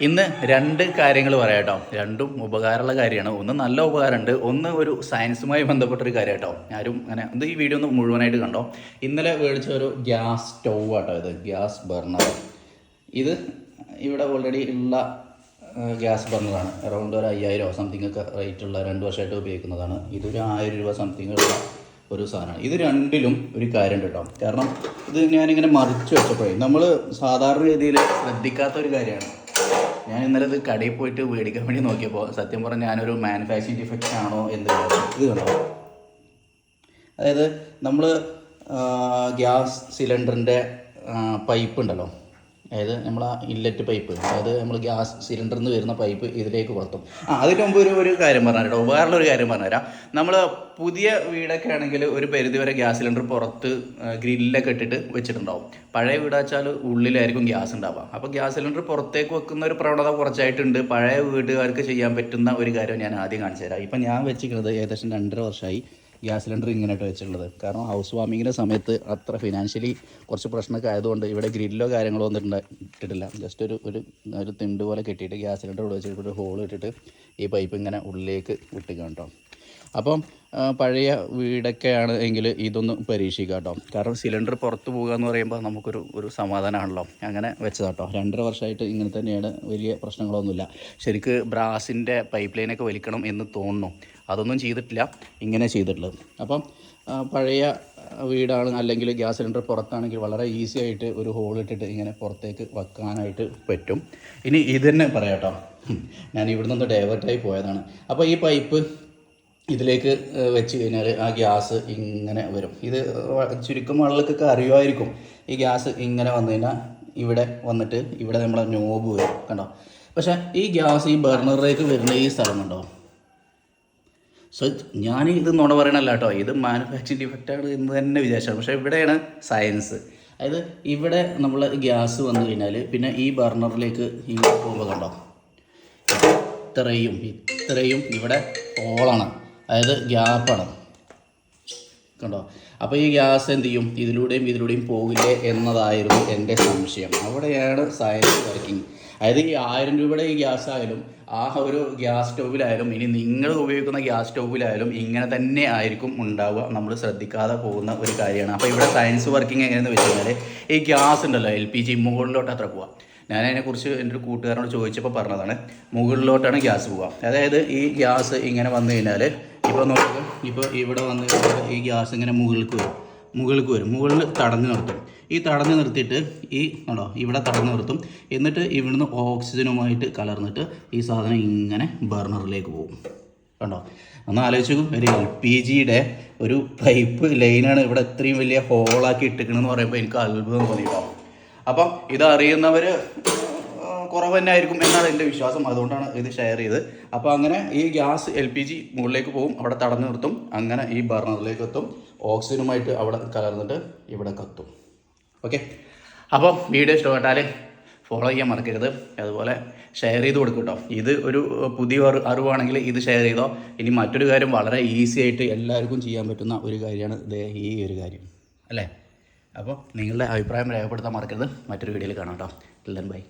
ഇന്ന് രണ്ട് കാര്യങ്ങൾ പറയാം കേട്ടോ. രണ്ടും ഉപകാരമുള്ള കാര്യമാണ്. ഒന്ന് നല്ല ഉപകാരമുണ്ട്. ഒന്ന് ഒരു സയൻസുമായി ബന്ധപ്പെട്ടൊരു കാര്യം കേട്ടോ ആരും അങ്ങനെ ഇത് ഈ വീഡിയോ ഒന്ന് മുഴുവനായിട്ട് കണ്ടോ. ഇന്നലെ മേടിച്ച ഒരു ഗ്യാസ് സ്റ്റൗ ആട്ടോ ഇത്. Gas burner. ഇത് ഇവിടെ ഓൾറെഡി ഉള്ള ഗ്യാസ് ബർണറാണ്. അറൗണ്ട് ഒരു അയ്യായിരം സംതിങ് ഒക്കെ റേറ്റ് ഉള്ള രണ്ട് വർഷമായിട്ട് ഉപയോഗിക്കുന്നതാണ്. ഇതൊരു ആയിരം രൂപ സംതിങ് ഉള്ള ഒരു സാധനമാണ്. ഇത് രണ്ടിലും ഒരു കാര്യമുണ്ട് കേട്ടോ. കാരണം ഇത് ഞാനിങ്ങനെ മറിച്ച് വെച്ചപ്പോഴേ നമ്മൾ സാധാരണ രീതിയിൽ ശ്രദ്ധിക്കാത്ത ഒരു കാര്യമാണ്. ഞാൻ ഇന്നലെ ഇത് കടയിൽ പോയിട്ട് മേടിക്കാൻ വേണ്ടി നോക്കിയപ്പോൾ സത്യം പറഞ്ഞാൽ ഞാനൊരു മാനുഫാക്ചറിങ് ഡിഫക്റ്റ് ആണോ എന്ന്. ഇത് കണ്ടോ അതായത് നമ്മൾ ഗ്യാസ് സിലിണ്ടറിന്റെ പൈപ്പ് ഉണ്ടല്ലോ അതായത് നമ്മൾ ആ ഇല്ലറ്റ് പൈപ്പ് അതായത് നമ്മൾ ഗ്യാസ് സിലിണ്ടറിൽ നിന്ന് വരുന്ന പൈപ്പ് ഇതിലേക്ക് കൊളുത്തും ആ അതിന് മുമ്പ് ഒരു ഒരു കാര്യം പറഞ്ഞുതരാം ഉപകാരമുള്ള ഒരു കാര്യം പറഞ്ഞുതരാം. നമ്മൾ പുതിയ വീടൊക്കെ ആണെങ്കിൽ ഒരു പരിധി വരെ ഗ്യാസ് സിലിണ്ടർ പുറത്ത് ഗ്രില്ലൊക്കെ ഇട്ടിട്ട് വെച്ചിട്ടുണ്ടാവും. പഴയ വീടാച്ചാൽ ഉള്ളിലായിരിക്കും ഗ്യാസ് ഉണ്ടാവുക. അപ്പോൾ ഗ്യാസ് സിലിണ്ടർ പുറത്തേക്ക് വെക്കുന്ന ഒരു പ്രവണത കുറച്ചായിട്ടുണ്ട്. പഴയ വീട്ടുകാർക്ക് ചെയ്യാൻ പറ്റുന്ന ഒരു കാര്യം ഞാൻ ആദ്യം കാണിച്ചു തരാം ഇപ്പം ഞാൻ വെച്ചിരിക്കുന്നത് ഏകദേശം രണ്ടര വർഷമായി ഗ്യാസ് സിലിണ്ടർ ഇങ്ങനെയായിട്ട് വെച്ചിട്ടുള്ളത്. കാരണം ഹൗസ് വാമിങ്ങിന്റെ സമയത്ത് അത്ര ഫിനാൻഷ്യലി കുറച്ച് പ്രശ്നമൊക്കെ ആയതുകൊണ്ട് ഇവിടെ ഗ്രില്ലോ കാര്യങ്ങളോ ഒന്നും ഇട്ടിട്ടില്ല. ജസ്റ്റ് ഒരു ഒരു ഒരു തിണ്ട് പോലെ കെട്ടിയിട്ട് ഗ്യാസ് സിലിണ്ടർ ഇവിടെ വെച്ചിട്ട് ഒരു ഹോൾ ഇട്ടിട്ട് ഈ പൈപ്പ് ഇങ്ങനെ ഉള്ളിലേക്ക് വിട്ടിക്കാം കേട്ടോ അപ്പം പഴയ വീടൊക്കെയാണ് എങ്കിൽ ഇതൊന്ന് പരീക്ഷിക്കുക കേട്ടോ. കാരണം സിലിണ്ടർ പുറത്ത് പോകുക എന്ന് പറയുമ്പോൾ നമുക്കൊരു ഒരു സമാധാനമാണല്ലോ. അങ്ങനെ വെച്ചതാട്ടോ രണ്ടര വർഷമായിട്ട് ഇങ്ങനെ തന്നെയാണ് വലിയ പ്രശ്നങ്ങളൊന്നുമില്ല. ശരിക്ക് ബ്രാസിന്റെ പൈപ്പ് ലൈനൊക്കെ വലിക്കണം എന്ന് തോന്നുന്നു. അതൊന്നും ചെയ്തിട്ടില്ല. ഇങ്ങനെ ചെയ്തിട്ടുള്ളത്. അപ്പം പഴയ വീടാണ് അല്ലെങ്കിൽ ഗ്യാസ് സിലിണ്ടർ പുറത്താണെങ്കിൽ വളരെ ഈസി ആയിട്ട് ഒരു ഹോൾ ഇട്ടിട്ട് ഇങ്ങനെ പുറത്തേക്ക് വെക്കാനായിട്ട് പറ്റും. ഇനി ഇത് തന്നെ പറയാം കേട്ടോ. ഞാൻ ഇവിടുന്ന് ഡൈവേർട്ടായി പോയതാണ്. അപ്പോൾ ഈ പൈപ്പ് ഇതിലേക്ക് വെച്ച് കഴിഞ്ഞാൽ ആ ഗ്യാസ് ഇങ്ങനെ വരും. ഇത് ചുരുക്കം ആളുകൾക്കൊക്കെ അറിയുമായിരിക്കും. ഈ ഗ്യാസ് ഇങ്ങനെ വന്നു കഴിഞ്ഞാൽ ഇവിടെ വന്നിട്ട് ഇവിടെ നമ്മളെ നോബ് വരും കണ്ടോ? പക്ഷേ ഈ ഗ്യാസ് ഈ ബർണറിലേക്ക് വരുന്ന ഈ സ്ഥലം കണ്ടോ? സോ ഞാൻ ഇത് നുണ പറയണല്ല കേട്ടോ. ഇത് മാനുഫാക്ചറിങ് ഡിഫക്റ്റാണ് എന്ന് തന്നെ വിചാരിച്ചാണ് പക്ഷേ ഇവിടെയാണ് സയൻസ് അതായത് ഇവിടെ നമ്മൾ ഗ്യാസ് വന്നു കഴിഞ്ഞാൽ പിന്നെ ഈ ബർണറിലേക്ക് ഇങ്ങനെ പോകുമ്പോൾ കണ്ടോ? ഇത്രയും ഇത്രയും ഇവിടെ ഹോളാണ്. അതായത് ഗ്യാപ്പാണ്. കണ്ടോ? അപ്പോൾ ഈ ഗ്യാസ് എന്ത് ചെയ്യും? ഇതിലൂടെയും ഇതിലൂടെയും പോകില്ലേ എന്നതായിരുന്നു എന്റെ സംശയം. അവിടെയാണ് സയൻസ് വർക്കിംഗ് അതായത് ഈ ആയിരം രൂപയുടെ ഈ ഗ്യാസ് ആയാലും ആ ഒരു ഗ്യാസ് സ്റ്റൗവിലായാലും ഇനി നിങ്ങൾ ഉപയോഗിക്കുന്ന ഗ്യാസ് സ്റ്റൗവിലായാലും ഇങ്ങനെ തന്നെ ആയിരിക്കും ഉണ്ടാവുക. നമ്മൾ ശ്രദ്ധിക്കാതെ പോകുന്ന ഒരു കാര്യമാണ്. അപ്പോൾ ഇവിടെ സയൻസ് വർക്കിംഗ് എങ്ങനെയെന്ന് വെച്ച് കഴിഞ്ഞാൽ ഈ ഗ്യാസ് ഉണ്ടല്ലോ എൽ പി ജി മുകളിലോട്ട് അത്ര പോവാം. ഞാൻ അതിനെക്കുറിച്ച് എന്റെ ഒരു കൂട്ടുകാരനോട് ചോദിച്ചപ്പോൾ പറഞ്ഞതാണ് മുകളിലോട്ടാണ് ഗ്യാസ് പോവുക. അതായത് ഈ ഗ്യാസ് ഇങ്ങനെ വന്നു കഴിഞ്ഞാൽ ഇപ്പോൾ നോക്കുക ഇപ്പോൾ ഇവിടെ വന്ന് ഈ ഗ്യാസ് ഇങ്ങനെ മുകളിലേക്ക് വരും. മുകളിലേക്ക് വരും. മുകളിൽ തടഞ്ഞു നിർത്തും. ഈ തടഞ്ഞു നിർത്തിയിട്ട് ഈ ഉണ്ടോ ഇവിടെ തടഞ്ഞു നിർത്തും. എന്നിട്ട് ഇവിടുന്ന് ഓക്സിജനുമായിട്ട് കലർന്നിട്ട് ഈ സാധനം ഇങ്ങനെ ബർണറിലേക്ക് പോകും. കണ്ടോ? ഒന്ന് ആലോചിച്ച് ഒരു എൽ പി ജിയുടെ ഒരു പൈപ്പ് ലൈനാണ് ഇവിടെ ഇത്രയും വലിയ ഹോളാക്കി ഇട്ടിക്കണമെന്ന് പറയുമ്പോൾ എനിക്ക് അത്ഭുതം തോന്നിയിട്ടോ അപ്പം ഇതറിയുന്നവർ കുറവ് തന്നെ ആയിരിക്കും എന്നാണ് എന്റെ വിശ്വാസം. അതുകൊണ്ടാണ് ഇത് ഷെയർ ചെയ്ത് അപ്പോൾ അങ്ങനെ ഈ ഗ്യാസ് എൽ പി ജി മുകളിലേക്ക് പോകും അവിടെ തടഞ്ഞു നിർത്തും. അങ്ങനെ ഈ ബർണറിലേക്ക് എത്തും. ഓക്സിജനുമായിട്ട് അവിടെ കലർന്നിട്ട് ഇവിടെ കത്തും. ഓക്കെ അപ്പോൾ വീഡിയോ ഇഷ്ടപ്പെട്ടാൽ ഫോളോ ചെയ്യാൻ മറക്കരുത്. അതുപോലെ ഷെയർ ചെയ്ത് കൊടുക്കും കേട്ടോ ഇത് ഒരു പുതിയ അറിവാണെങ്കിൽ ഇത് ഷെയർ ചെയ്തോ. ഇനി മറ്റൊരു കാര്യം വളരെ ഈസി ആയിട്ട് എല്ലാവർക്കും ചെയ്യാൻ പറ്റുന്ന ഒരു കാര്യമാണ് ഈ ഒരു കാര്യം. അല്ലേ? അപ്പോൾ നിങ്ങളുടെ അഭിപ്രായം രേഖപ്പെടുത്താൻ മറക്കരുത്. മറ്റൊരു വീഡിയോയിൽ കാണാം കേട്ടോ ബൈ